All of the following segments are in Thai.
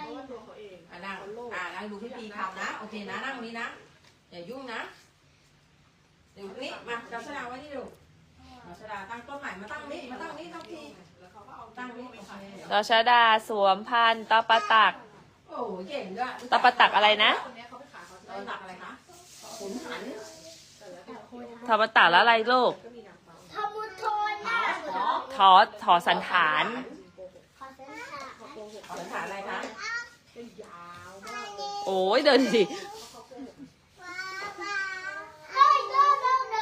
เพราะว่าตัวเขาเองอะนั่งอะนั่งดูพี่ปีทำนะ โอเคนะ นั่งตรงนี้นะ อย่ายุ่งนะ เดี๋ยวนี้มาจับสลากไว้นี่ดูจับสลากตั้งต้นใหม่มาตั้งนี้ มาตั้งนี้ตั้งทีแล้วเขาก็เอาตั้งนี้ไปโอขายเคดอชดาสวมพันธุ์ตอปะตัก โอ้โหเก่งด้วยตะปะตักอะไรนะ คนเนี้ยเขาไปขายเขาจะเราได้ตักอะไรคะขุนหันแต่ละตัวเขาตอปะตักแล้วอะไรลูก ก็มีนางฟ้าทำบุญโทนนะ ขอ ถอ ถอสันฐาน ขอเส้นขาเขาโกหกขอสันฐานอะไรคะ เป็นยาวมากเลย โอ้ยเดินสิเขาโกหกว้าวว้าวเฮ้ยโดนโดนโด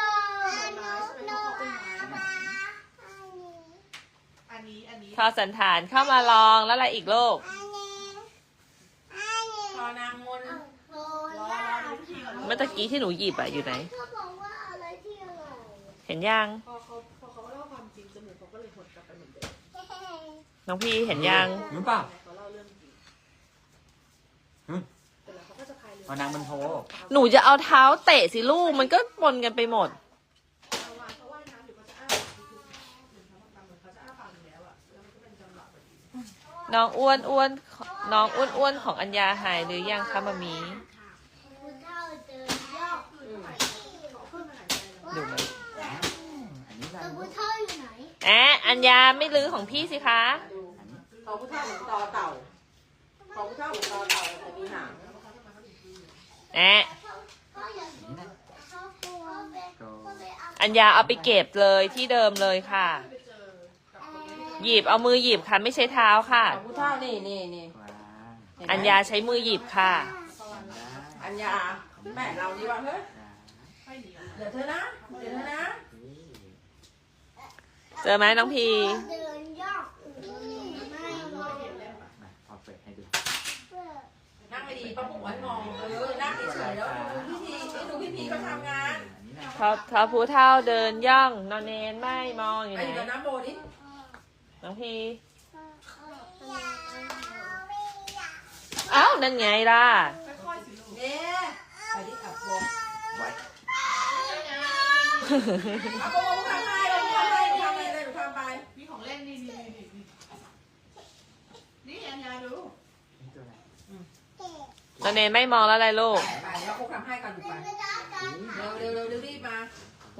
นโดนโดนมาอันนี้อันนี้ทอสันฐานเข้ามาลองแล้วอะไรอีกลูกอันนี้อันนี้พอนางมนโดนรอล่ารอดูทีก่อนเมื่อตะกี้ที่หนูหยิบอะอยู่ไหนเขาบอกว่าอะไรที่อร่อยเห็นยัง พอเขาพอเขาเล่าความจริงจมูกเขาก็เลยหดกลับไปเหมือนเดิมน้องพี่เห็นยังรู้เปล่า เขาเล่าเรื่องจริง หึ แต่แล้วเขา ก็จะพายเรือเอานางมันโทรหนูจะเอาเท้าเตะสิลูก มันก็ปนกันไปหมดเขาว่ายเขาว่ายน้ำอยู่เขาจะอ้าปากเหมือนเขาเหมือนเขาจะอ้าปากอยู่แล้วอะแล้วมันก็เป็นจังหวะพอดีน้องอ้วนอ้วนน้องอ้วนอ้วนของอัญญาหายหรือยังคะมามีคุณเท่าเดินยอกคือเขาหายใจเขาขึ้นมาหายใจแล้วดูไหมอันนี้อะไรแต่คุณเท่าอยู่ไหนแอะอัญญาไม่ลื้อของพี่สิคะดูขอผู้เท่าเหมือนตอเต่า ขอผู้เท่าเหมือนตอเต่า แต่มีหางแอะเขาอยากอันนี้นะเขากลัวไปเขาไปเอาอัญญาเอาไปเก็บเลยที่เดิมเลยค่ะไปเจอกับคนนี้ที่หยิบเอามือหยิบค่ะไม่ใช้เท้าค่ะขอผู้เท่านี่นี่นี่ว้าวเห็นไหมอัญญาใช้มือหยิบค่ะได้อัญญาแม่เรานี่ว่าเฮ้ยให้หนีออกมาเดี๋ยวเธอนะเดี๋ยวเธอนะ เจอไหมน้องพี เดินยอกไม่รอ มาพอเปิดให้ดู นั่งไม่ ดีป้าปุ๋ยมองเออนั่งเฉยๆแล้วดูพิธีไม่ดูพิธีเขาทำงานอันนี้นะทอทอผู้เท่าเดินย่องนอนเนนไม่มองอยู่ไอ้ไหนเดี๋ยวน้ำโบดิน้องพีเอ้านั่นไงล่ะค่อยๆสิลูกเนี่ยไปดิอับโบไว้อับโบทำให้เราทำให้ทำให้เลยหนูทำไปมีของเล่นนี่นี่นี่นี่นี่อันยาดูนี่ ตัวอะไรนอนเนนไม่มองแล้วอะไรลูกไปไปแล้วพวกทำให้ก่อนอยู่ไปเร็วเร็วเร็วเร็วรีบมา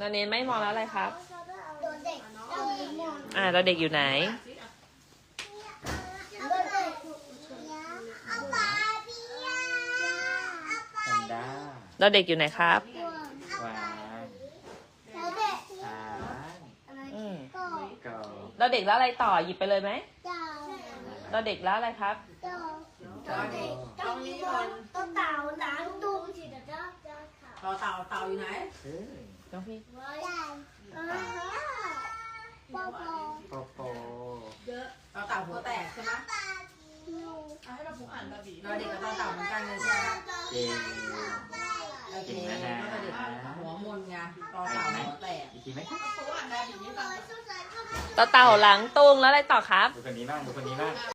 นอนเนนไม่มองแล้วอะไรครับโดนเด็กโดนเด็กมองอ่าเราเด็กอยู่ไหนสิอะโดนเด็กเอาปลาเบียแพนด้าเราเด็กอยู่ไหนครับ วางแล้วเด็กช้างอะไรอืมก็กอเราเด็กแล้วอะไรต่อหยิบไปเลยไหมเจ้าเราเด็กแล้วอะไรครับเจ้าตอนต้นเต่าหนังดูสิเดี๋ยวจ้าเจ้าค่ะต่อเต่าเต่าอยู่ไหนเฮ้ยน้องพี่ไว้เออปอปอโปโปเยอะต่อเต่าหัวแตกใช่ไหมเอาให้เราผูกอ่านบาบีเราเด็กกับต่อเต่าเหมือนกันเลยใช่ไหมเก่งโอเคก็เด็กหัวมนไงต่อเต่าหัวแตกอีกทีไหมคะเอาผูกอ่านบาบีนี่ต่อเต่าหลังตุงแล้วอะไรต่อครับดูคนนี้บ้างดูคนนี้บ้าง